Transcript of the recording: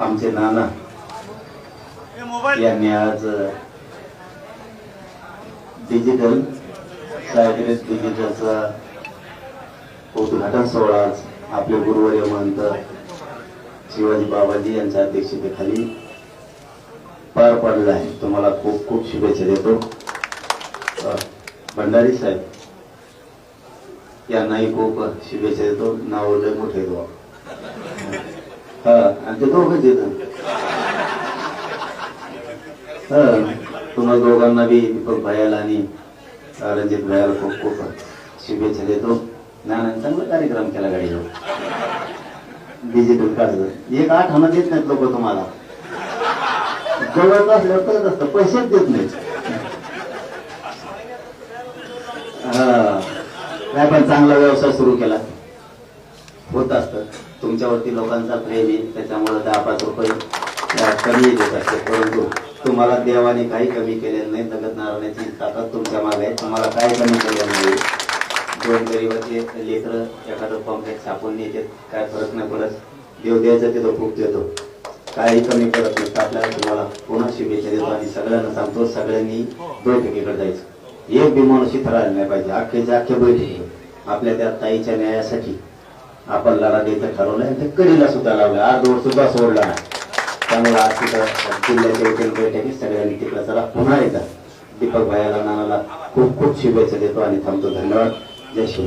आमचे नाना यांनी आज डिजिटल सायकलिस्ट डिजिटलचा उद्घाटन सोहळा आज आपले गुरुवर्य महंत शिवाजी बाबाजी यांच्या अध्यक्षतेखाली पार पडला आहे. तुम्हाला खूप खूप शुभेच्छा देतो. भंडारी साहेब यांनाही खूप शुभेच्छा देतो. नाव मोठे देतो आणि ते दोघच येतात. तुम्हाला दोघांना बी दीपक भयाला आणि रणजित भायाला खूप खूप शुभेच्छा देतो. नाना चांगला कार्यक्रम केला गाडीवर. डिजिटल कार्ड एक आठ आणत देत नाहीत लोक तुम्हाला. जवळच असल्यावर करत असतं पैसेच देत नाहीत. हा काय पण चांगला व्यवसाय सुरू केला. होत असतं. तुमच्यावरती लोकांचा प्रेम आहे त्याच्यामुळे दहा पाच रुपये कमी देत असते. परंतु तुम्हाला देवाने काही कमी केलेलं नाही जगत नारायणाची ताकद तुमच्या मागे आहे. तुम्हाला काय कमी केलेलं नाही? दोन गरीबाचे लेकर एखादं पॉम्पलेट छापून नेते काय फरक नाही पडत. देव द्यायचं तिथं खूप देतो. काही कमी करत नाही. आपल्याला तुम्हाला पुन्हा शुभेच्छा देतो आणि सगळ्यांना सांगतो सगळ्यांनी बैठकीकडे जायचं. एक बी माणूस नाही पाहिजे. अख्खेच्या अख्खे बैठकी. आपल्या त्या ताईच्या न्यायासाठी. आपण लढा द्यायचं ठरवलं आणि ते कडीला सुद्धा लावलं. अर्ध सुद्धा सोडला नाही. त्यामुळे आज तिथं किल्ल्याच्या वकील बैठकीत सगळ्यांनी तिकडे चला पुन्हा एकदा दीपक भायाला नानाला खूप खूप शुभेच्छा देतो आणि थांबतो. धन्यवाद. जय शिव